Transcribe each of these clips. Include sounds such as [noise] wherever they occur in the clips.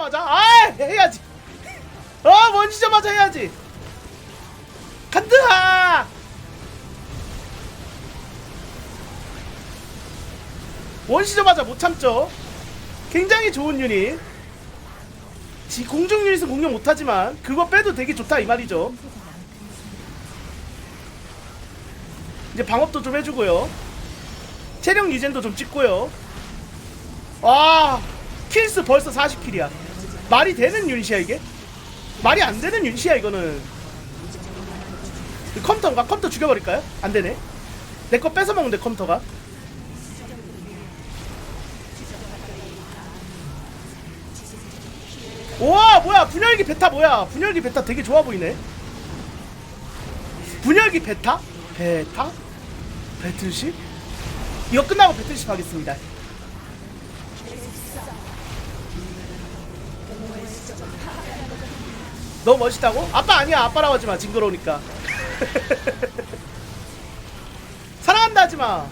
원시자마자. 아 해야지. 어 원시자마자 해야지. 간드하 원시자마자 못 참죠? 굉장히 좋은 유닛. 지 공중 유닛은 공격 못하지만 그거 빼도 되게 좋다 이 말이죠. 이제 방업도 좀 해주고요. 체력 리젠도 좀 찍고요. 와 킬스 벌써 40킬이야 말이 되는 유닛이야 이게? 말이 안 되는 유닛이야 이거는 그 컴퓨터인가? 컴퓨터 죽여버릴까요? 안 되네 내 거 뺏어먹는데 컴퓨터가 우와 뭐야 분열기 베타 뭐야 분열기 베타 되게 좋아 보이네 분열기 베타? 베타? 배틀십? 이거 끝나고 배틀십 하겠습니다 너무 멋있다고? 아빠 아니야. 아빠라고 하지마. 징그러우니까. [laughs] 사랑한다 하지마.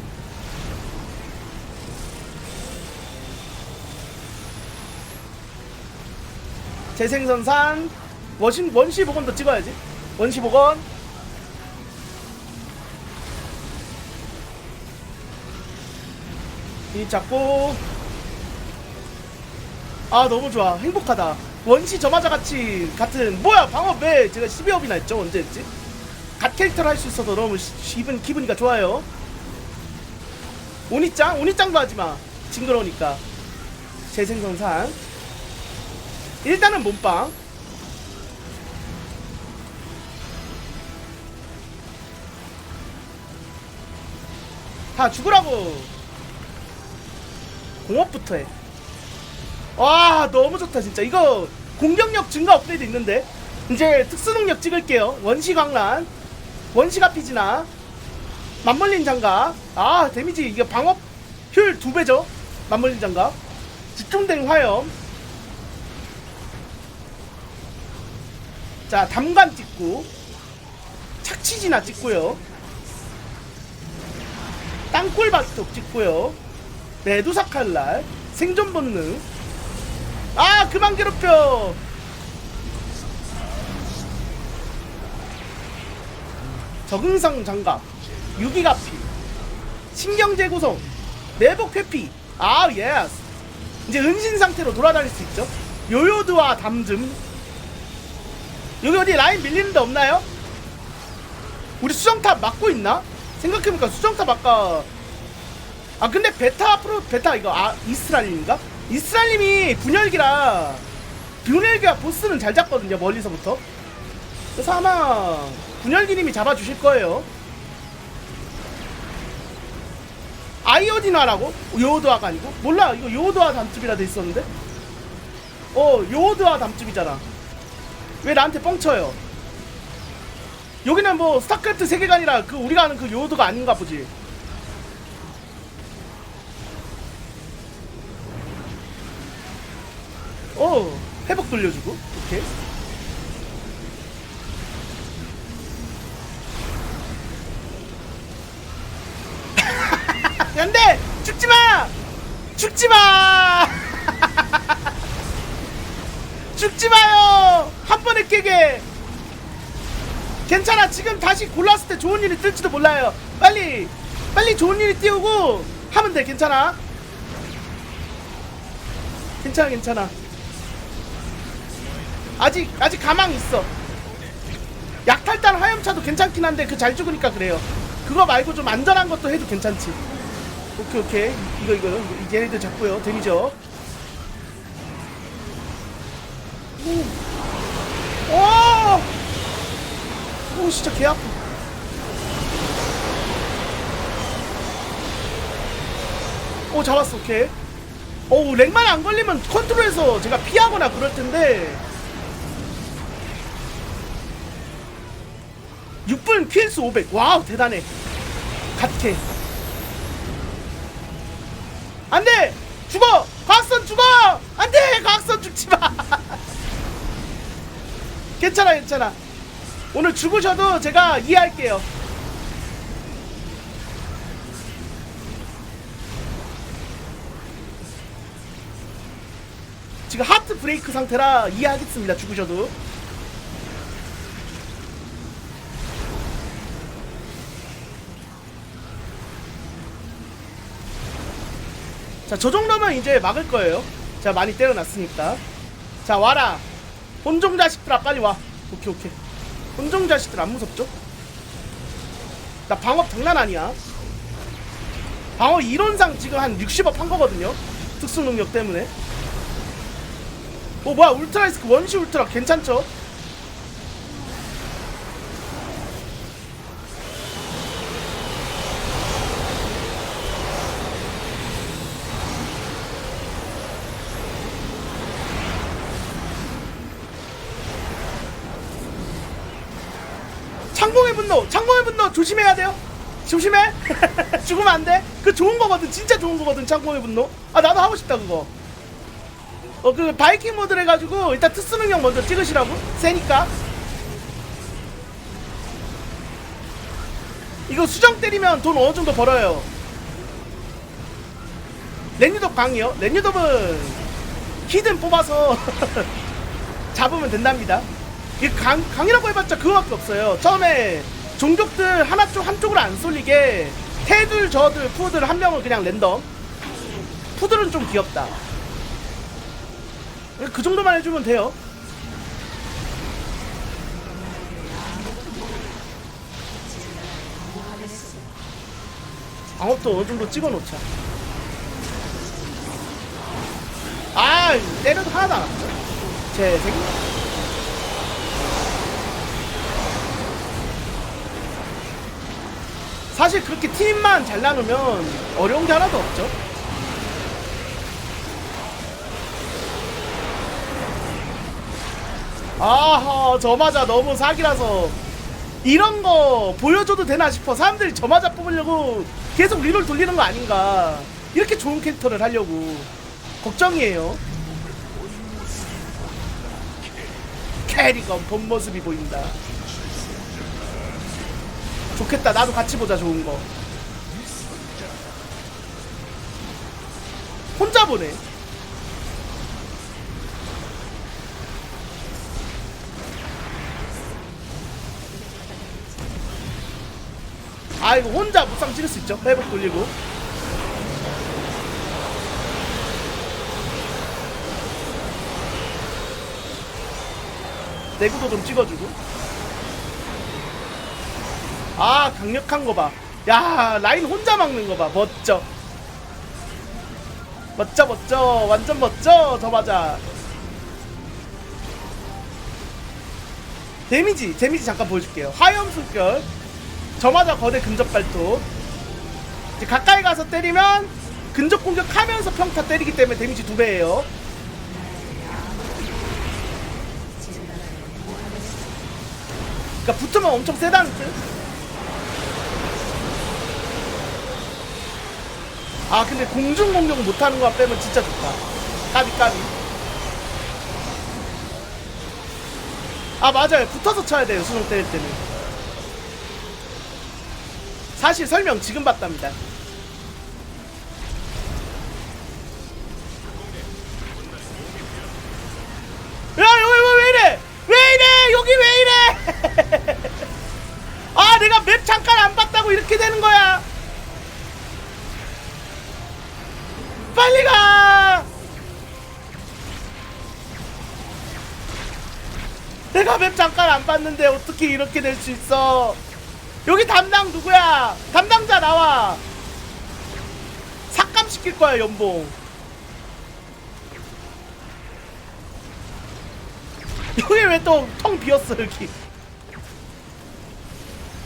재생선 산 원시, 원시 복원도 찍어야지. 원시 복원 이 잡고 아 너무 좋아. 행복하다 원시 저마자 같이 같은 뭐야 방업 왜 제가 12업이나 했죠? 언제 했지? 갓 캐릭터를 할 수 있어서 너무 시- 기분 기분이가 좋아요. 오니짱? 오니짱도 하지마. 징그러우니까. 재생선산 일단은 몸빵. 다 죽으라고. 공업부터 해. 와 너무 좋다 진짜. 이거 공격력 증가 업데이트 있는데? 이제 특수능력 찍을게요. 원시 광란. 원시 가 피지나. 맞물린 장갑. 아 데미지. 이게 방업 효율 두 배죠? 맞물린 장갑. 집중된 화염. 자 담관 찍고. 착취지나 찍고요. 땅굴 박톡 찍고요. 메두사 칼날. 생존 본능 아 그만 괴롭혀 적응성 장갑 유기가피 신경제 구성 내복 회피 아 예스 이제 은신 상태로 돌아다닐 수 있죠 요요드와 담즘 여기 어디 라인 밀리는 데 없나요? 우리 수정탑 막고 있나? 생각해보니까 수정탑 아까 아 근데 베타 프로 베타 이거 아 이스라엘인가? 이스라엘님이 분열기라 분열기와 보스는 잘 잡거든요 멀리서부터. 그래서 아마 분열기님이 잡아주실 거예요. 아이오디나라고? 요오드화가 아니고? 몰라 이거 요오드화 담집이라 돼 있었는데? 어 요오드화 담집이잖아. 왜 나한테 뻥쳐요? 여기는 뭐 스타크래프트 세계관이라 그 우리가 아는 그 요오드가 아닌가 보지 어. 회복 돌려주고 오케이 안돼 [laughs] 죽지마! 죽지마! [laughs] 죽지마요! 한 번에 깨게! 괜찮아 지금 다시 골랐을 때 좋은 일이 뜰지도 몰라요. 빨리 빨리 좋은 일이 띄우고 하면 돼 괜찮아? 괜찮아 괜찮아 아직 아직 가망 있어. 약탈단 화염차도 괜찮긴 한데 그 잘 죽으니까 그래요. 그거 말고 좀 안전한 것도 해도 괜찮지. 오케이 오케이. 이거 이거 얘네들 잡고요. 데미죠. 오! 오! 오 진짜 개 아파 오 잡았어. 오케이. 어우 렉만 안 걸리면 컨트롤에서 제가 피하거나 그럴 텐데 6분 킬수 500 와우 대단해. 갓캐 안돼! 죽어! 과학선 죽어! 안돼! 과학선 죽지마! [laughs] 괜찮아 괜찮아. 오늘 죽으셔도 제가 이해할게요. 지금 하트 브레이크 상태라 이해하겠습니다 죽으셔도 자 저 정도면 이제 막을 거예요 자 많이 때려놨으니까 자 와라 혼종 자식들아 빨리 와 오케이 오케이 혼종 자식들 안 무섭죠? 나 방업 장난 아니야 방어 이론상 지금 한 60업 한 거거든요. 특수 능력 때문에. 오 뭐야 울트라이스크 원시 울트라 괜찮죠? 창공의 분노, 창공의 분노 조심해야 돼요. 조심해. [laughs] 죽으면 안 돼. 그 좋은 거거든. 진짜 좋은 거거든. 창공의 분노. 아 나도 하고 싶다 그거. 어 그 바이킹 모드를 해가지고 일단 특수 능력 먼저 찍으시라고. 세니까. 이거 수정 때리면 돈 어느 정도 벌어요. 랜유덥 강이요. 랜유덥은 히든 뽑아서 [laughs] 잡으면 된답니다. 이 강, 강이라고 해봤자 그거밖에 없어요. 처음에 종족들 하나 쪽 한쪽으로 안 쏠리게 테들, 저들, 푸들 한 명은 그냥 랜덤. 푸들은 좀 귀엽다. 그 정도만 해주면 돼요. 방업도 어느 정도 찍어놓자. 아, 때려도 하나도 안 왔죠. 제 생각. 사실 그렇게 팀만 잘 나누면 어려운 게 하나도 없죠. 아하, 저마자 너무 사기라서 이런 거 보여줘도 되나 싶어. 사람들이 저마자 뽑으려고 계속 리롤 돌리는 거 아닌가. 이렇게 좋은 캐릭터를 하려고. 걱정이에요. 캐리건 본 모습이 보인다. 좋겠다. 나도 같이 보자, 좋은 거. 혼자 보네. 아, 이거 혼자 무쌍 찍을 수 있죠. 회복 돌리고. 내구도 좀 찍어주고. 아 강력한 거 봐. 야 라인 혼자 막는 거 봐. 멋져. 멋져 멋져. 완전 멋져. 저 맞아. 데미지 데미지 잠깐 보여줄게요. 화염 숨결. 저 맞아 거대 근접 발톱. 이제 가까이 가서 때리면 근접 공격하면서 평타 때리기 때문에 데미지 두 배예요. 그러니까 붙으면 엄청 세다는 뜻. 아 근데 공중 공격 못하는 거 빼면 진짜 좋다. 까비 까비. 아 맞아요. 붙어서 쳐야 돼요. 수능 때릴 때는. 사실 설명 지금 봤답니다. 야 여기 왜, 왜 이래? 왜 이래? 여기 왜 이래? [laughs] 아 내가 맵 잠깐 안 봤다고 이렇게 되는 거야. 잠깐 안 봤는데 어떻게 이렇게 될 수 있어? 여기 담당 누구야? 담당자 나와! 삭감 시킬 거야, 연봉. 여기 왜 또 텅 비었어, 여기?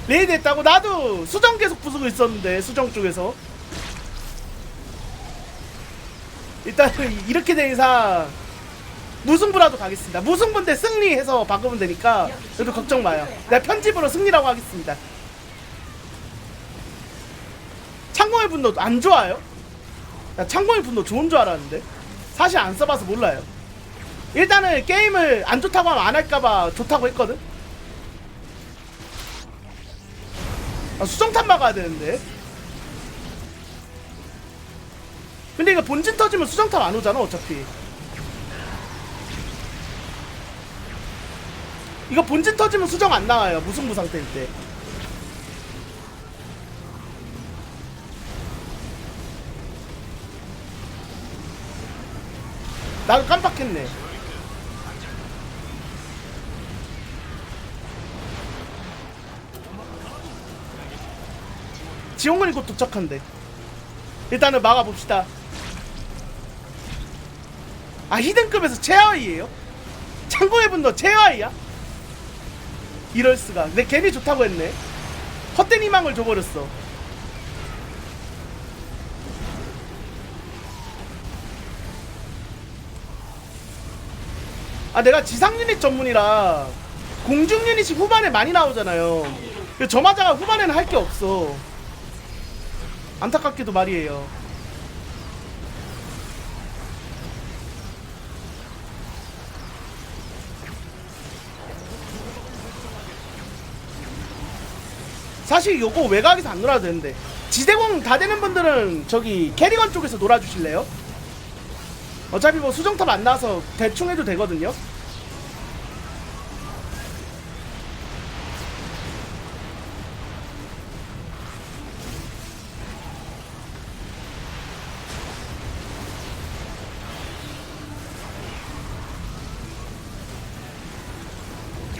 레이드 했다고? 나도 수정 계속 부수고 있었는데, 수정 쪽에서. 일단 이렇게 된 이상 무승부라도 가겠습니다. 무승부인데 승리해서 바꾸면 되니까 그래도 걱정 마요. 내가 편집으로 승리라고 하겠습니다. 창공의 분노 안 좋아요? 나 창공의 분노 좋은 줄 알았는데 사실 안 써봐서 몰라요. 일단은 게임을 안 좋다고 하면 안 할까봐 좋다고 했거든. 아, 수정탄 막아야 되는데. 근데 이거 본진 터지면 수정탑 안 오잖아 어차피 이거 본진 터지면 수정 안 나와요 무승부 상태일 때 나도 깜빡했네 지원군이 곧 도착한대 일단은 막아봅시다 아 히든급에서 최하위에요? 창고의 분노 최하위야? 이럴 수가. 내 괜히 좋다고 했네. 헛된 희망을 줘버렸어. 아 내가 지상 유닛 전문이라 공중 유닛이 후반에 많이 나오잖아요. 저마자가 후반에는 할 게 없어. 안타깝게도 말이에요 사실 요거 외곽에서 안 놀아도 되는데. 지대공 다 되는 분들은 저기 캐리건 쪽에서 놀아주실래요? 어차피 뭐 수정탑 안 나와서 대충 해도 되거든요.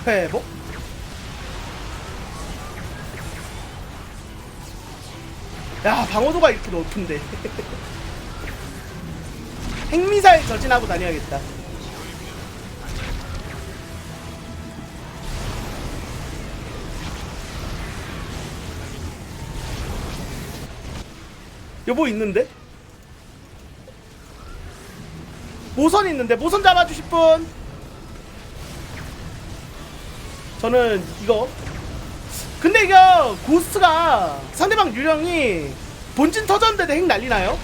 회복 야 방어도가 이렇게 높은데. [laughs] 핵미사일 저진하고 다녀야겠다. 여보 있는데? 모선 있는데? 모선 잡아주실 분? 저는 이거 근데 이거 고스트가 상대방 유령이 본진 터졌는데 핵 날리나요?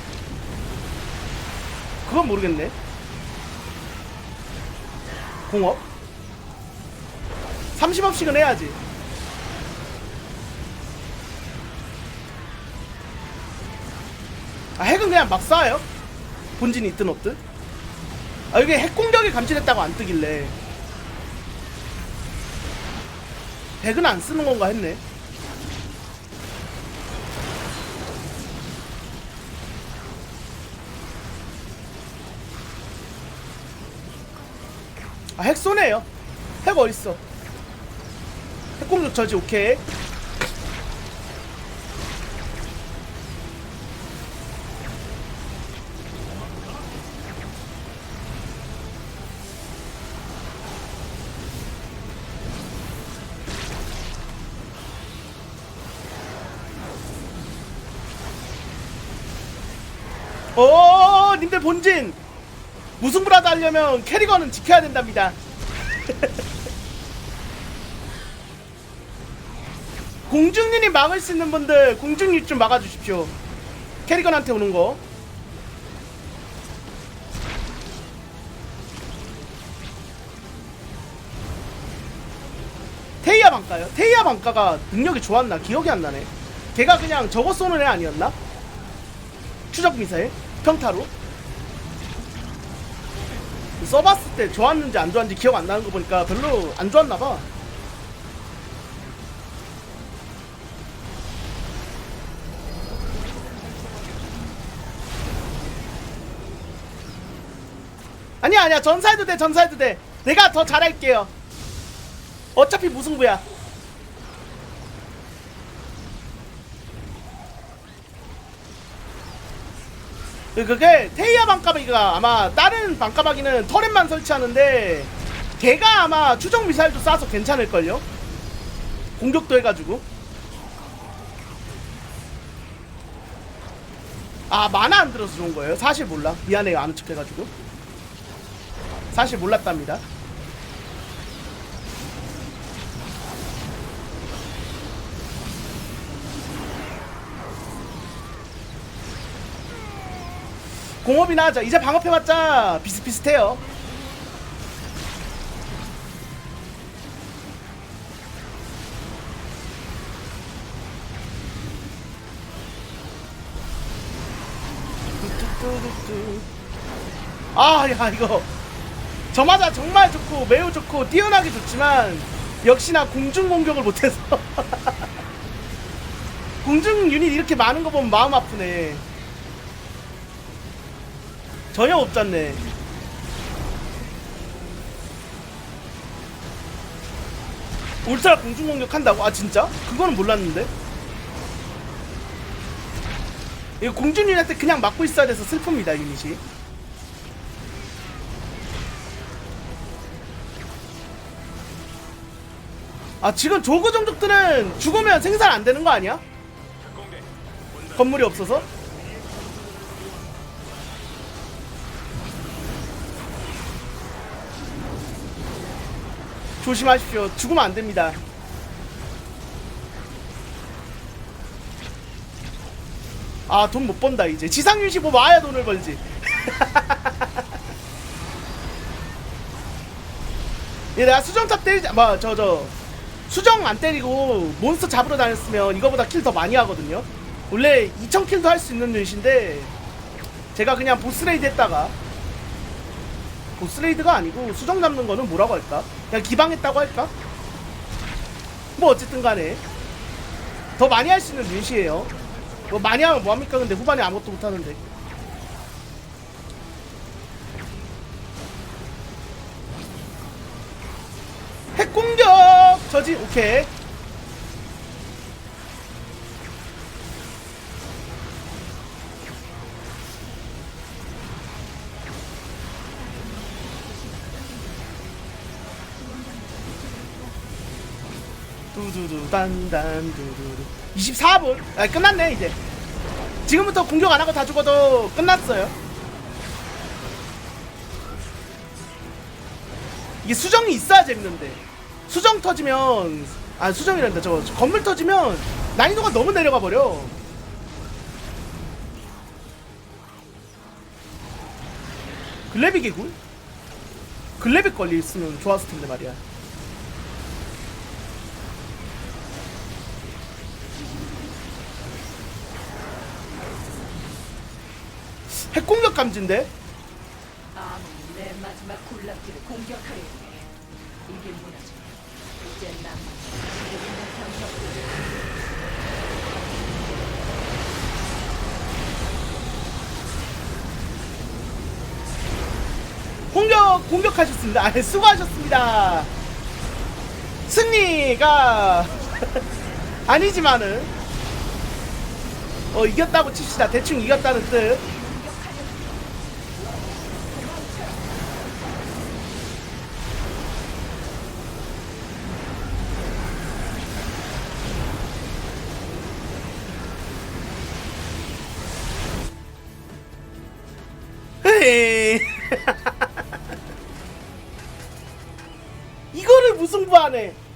그건 모르겠네. 공업? 30업씩은 해야지. 아 핵은 그냥 막 쏴요? 본진이 있든 없든? 아 이게 핵 공격이 감지됐다고 안 뜨길래 백은 안 쓰는 건가 했네. 아, 핵 쏘네요. 핵 어딨어? 핵 공격 저지, 오케이. 하려면 캐리건은 지켜야 된답니다. [laughs] 공중윤이 막을 수 있는 분들 공중윤 좀 막아주십시오. 캐리건한테 오는 거. 테이아 방가요? 테이아 방가가 능력이 좋았나? 기억이 안 나네. 걔가 그냥 저거 쏘는 애 아니었나? 추적 미사일 평타로 써봤을 때 좋았는지 안 좋았는지 기억 안 나는 거 보니까 별로 안 좋았나 봐. 아니야 아니야. 전사해도 돼 전사해도 돼. 내가 더 잘할게요. 어차피 무승부야 그- 그게 테이아 방까마귀가 아마 다른 방까마귀는 터렛만 설치하는데 걔가 아마 추적 미사일도 쏴서 괜찮을걸요? 공격도 해가지고 아 만화 안 들어서 좋은 거예요? 사실 몰라 미안해요 아는 척 해가지고 사실 몰랐답니다 공업이나 하자. 이제 방업해봤자 비슷비슷해요. 아, 야, 이거. 저마다 정말 좋고, 매우 좋고, 뛰어나게 좋지만, 역시나 공중 공격을 못해서. [laughs] 공중 유닛 이렇게 많은 거 보면 마음 아프네 전혀 없잖네 울트라 공중 공격 한다고? 아 진짜? 그거는 몰랐는데 이거 공중 유닛한테 그냥 맞고 있어야 돼서 슬픕니다 유닛이 아 지금 조그 종족들은 죽으면 생산 안 되는 거 아니야? 건물이 없어서? 조심하십시오. 죽으면 안 됩니다. 아, 돈 못 번다, 이제. 지상유시 뭐 와야 돈을 벌지. 얘 [laughs] 내가 수정탑 때리자, 뭐, 저, 저. 수정 안 때리고 몬스터 잡으러 다녔으면 이거보다 킬 더 많이 하거든요. 원래 2000킬도 할 수 있는 유닛인데, 제가 그냥 보스레이드 했다가, 보스레이드가 아니고 수정 잡는 거는 뭐라고 할까? 그냥 기방했다고 할까? 뭐 어쨌든 간에 더 많이 할 수 있는 유닛이에요 뭐 많이 하면 뭐합니까 근데 후반에 아무것도 못하는데 핵공격! 저지 오케이 두두두 단단 두두두 24분. 아 끝났네 이제. 지금부터 공격 안 하고 다 죽어도 끝났어요. 이게 수정이 있어야 재밌는데. 수정 터지면 아 수정이란다. 저, 저 건물 터지면 난이도가 너무 내려가 버려. 글래비 개굴? 글래비 걸리 있으면 좋았을 텐데 말이야 핵공격 감지인데? 아몬이 내 마지막 군락지를 공격하려 해. 이게 무너지면 이제 나만 공격 공격하셨습니다. 아, 수고하셨습니다. 승리가 [laughs] 아니지만은 어 이겼다고 칩시다. 대충 이겼다는 뜻. Dane.